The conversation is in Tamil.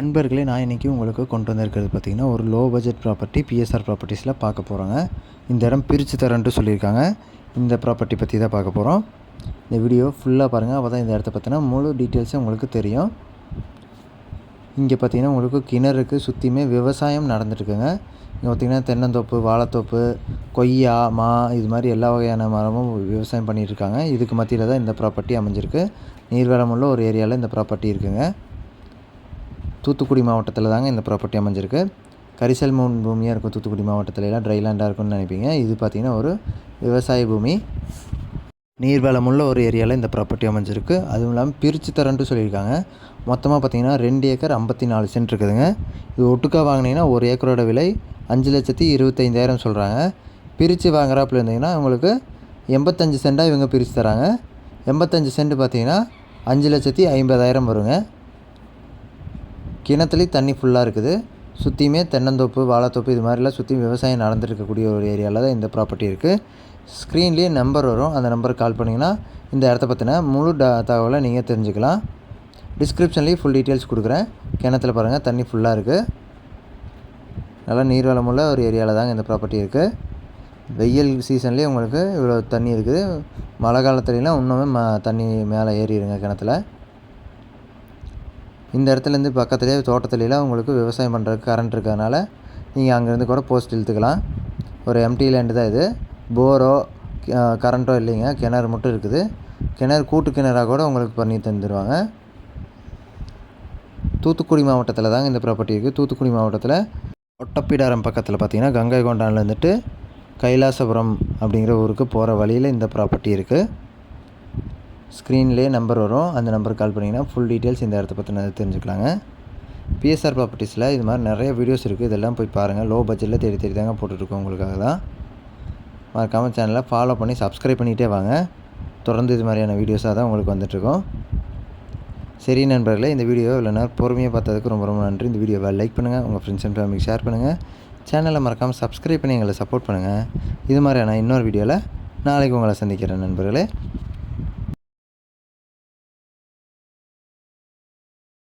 நண்பர்களே நான் இன்றைக்கி உங்களுக்கு கொண்டு வந்திருக்கிறது பார்த்திங்கன்னா ஒரு லோ பட்ஜெட் ப்ராப்பர்ட்டி பிஎஸ்ஆர் ப்ராப்பர்ட்டிஸில் பார்க்க போகிறோங்க இந்த இடம் பிரித்து தரேன்ட்டு சொல்லியிருக்காங்க. இந்த ப்ராப்பர்ட்டி பற்றி தான் பார்க்க போகிறோம் இந்த வீடியோ ஃபுல்லாக பாருங்கள் அப்போ தான் இந்த இடத்த பார்த்தீங்கன்னா முழு டீட்டெயில்ஸும் உங்களுக்கு தெரியும். இங்கே பார்த்தீங்கன்னா உங்களுக்கு கிணறுக்கு சுற்றியுமே விவசாயம் நடந்துட்டுருக்குங்க. இங்கே பார்த்தீங்கன்னா தென்னந்தோப்பு வாழைத்தோப்பு கொய்யா மா இது மாதிரி எல்லா வகையான மரமும் விவசாயம் பண்ணிகிட்ருக்காங்க இதுக்கு மத்தியில் தான் இந்த ப்ராப்பர்ட்டி அமைஞ்சிருக்கு. நீர்வளம் உள்ள ஒரு ஏரியாவில் இந்த ப்ராப்பர்ட்டி இருக்குங்க. தூத்துக்குடி மாவட்டத்தில் தாங்க இந்த ப்ராப்பர்ட்டி அமைஞ்சிருக்கு. கரிசல் மூன் பூமியாக இருக்கும் தூத்துக்குடி மாவட்டத்தில் எல்லாம் ட்ரை லேண்டாக இருக்கும்னு நினைப்பீங்க. இது பார்த்திங்கன்னா ஒரு விவசாய பூமி. நீர்வளமுள்ள ஒரு ஏரியாவில் இந்த ப்ராப்பர்ட்டி அமைஞ்சிருக்கு. அதுவும் இல்லாமல் பிரித்து தரேன்ட்டு சொல்லியிருக்காங்க. மொத்தமாக பார்த்தீங்கன்னா ரெண்டு ஏக்கர் ஐம்பத்தி நாலு சென்ட் இருக்குதுங்க. இது ஒட்டுக்காக வாங்கினீங்கன்னா ஒரு ஏக்கரோட விலை அஞ்சு லட்சத்தி இருபத்தைந்தாயிரம் சொல்கிறாங்க பிரித்து வாங்குறாப்புல இருந்தீங்கன்னா உங்களுக்கு எண்பத்தஞ்சு சென்ட்டாக இவங்க பிரித்து தராங்க. எண்பத்தஞ்சு சென்ட் பார்த்தீங்கன்னா அஞ்சு லட்சத்தி ஐம்பதாயிரம் வருங்க. கிணத்துலேயும் தண்ணி ஃபுல்லாக இருக்குது. சுற்றியுமே தென்னந்தோப்பு வாழைத்தோப்பு இது மாதிரிலாம் சுற்றி விவசாயம் நடந்துருக்கக்கூடிய ஒரு ஏரியாவில் தான் இந்த ப்ராப்பர்ட்டி இருக்குது ஸ்க்ரீன்லேயே நம்பர் வரும். அந்த நம்பருக்கு கால் பண்ணிங்கன்னா இந்த இடத்த பற்றின முழு ட தகவலை நீங்கள் தெரிஞ்சுக்கலாம். டிஸ்கிரிப்ஷன்லேயும் ஃபுல் டீட்டெயில்ஸ் கொடுக்குறேன். கிணத்துல பாருங்கள் தண்ணி ஃபுல்லாக இருக்குது நல்லா நீர்வளமுள்ள ஒரு ஏரியாவில் தாங்க இந்த ப்ராப்பர்ட்டி இருக்குது வெயில் சீசன்லேயே உங்களுக்கு இவ்வளோ தண்ணி இருக்குது. மழை காலத்துலலாம் இன்னுமே ம தண்ணி மேலே ஏறிடுங்க கிணத்துல. இந்த இடத்துலேருந்து பக்கத்துலேயே தோட்டத்துலலாம் உங்களுக்கு விவசாயம் பண்ணுறதுக்கு கரண்ட் இருக்கிறதுனால நீங்கள் அங்கேருந்து கூட போஸ்ட் இழுத்துக்கலாம். ஒரு எம்டி லேண்டு தான் இது. போரோ கரண்ட்டோ இல்லைங்க கிணறு மட்டும் இருக்குது. கிணறு கூட்டு கிணறாக கூட உங்களுக்கு பண்ணி தந்துடுவாங்க தூத்துக்குடி மாவட்டத்தில் தாங்க இந்த ப்ராப்பர்ட்டி இருக்குது தூத்துக்குடி மாவட்டத்தில் ஒட்டப்பிடாரம் பக்கத்தில் பார்த்தீங்கன்னா கங்கை கொண்டான்லேருந்துட்டு கைலாசபுரம் அப்படிங்கிற ஊருக்கு போகிற வழியில் இந்த ப்ராப்பர்ட்டி இருக்குது ஸ்க்ரீன்லேயே நம்பர் வரும். அந்த நம்பருக்கு கால் பண்ணிங்கன்னா ஃபுல் டீட்டெயில்ஸ் இந்த இடத்த பற்றின தெரிஞ்சுக்கலாங்க. பிஎஸ்ஆர் ப்ராப்பர்ட்டிஸில் இது மாதிரி நிறைய வீடியோஸ் இருக்குது இதெல்லாம் போய் பாருங்கள் லோ பட்ஜெட்டில் தேடி தேடி தாங்க போட்டுட்ருக்கோம் உங்களுக்காக தான். மறக்காமல் சேனலை ஃபாலோ பண்ணி சப்ஸ்கிரைப் பண்ணிகிட்டே வாங்க. தொடர்ந்து இது மாதிரியான வீடியோஸாக தான் உங்களுக்கு வந்துட்ருக்கோம். சரி நண்பர்களே இந்த வீடியோ இவ்வளோ நேரம் பொறுமையாக பார்த்ததுக்கு ரொம்ப ரொம்ப நன்றி. இந்த வீடியோவை லைக் பண்ணுங்கள் உங்கள் ஃப்ரெண்ட்ஸ் அண்ட் ஃபேமிலிக்கு ஷேர் பண்ணுங்கள் சேனலை மறக்காமல் சப்ஸ்கிரைப் பண்ணி எங்களை சப்போர்ட் பண்ணுங்கள் இது மாதிரியான இன்னொரு வீடியோவில் நாளைக்கு உங்களை சந்திக்கிறேன் நண்பர்களே.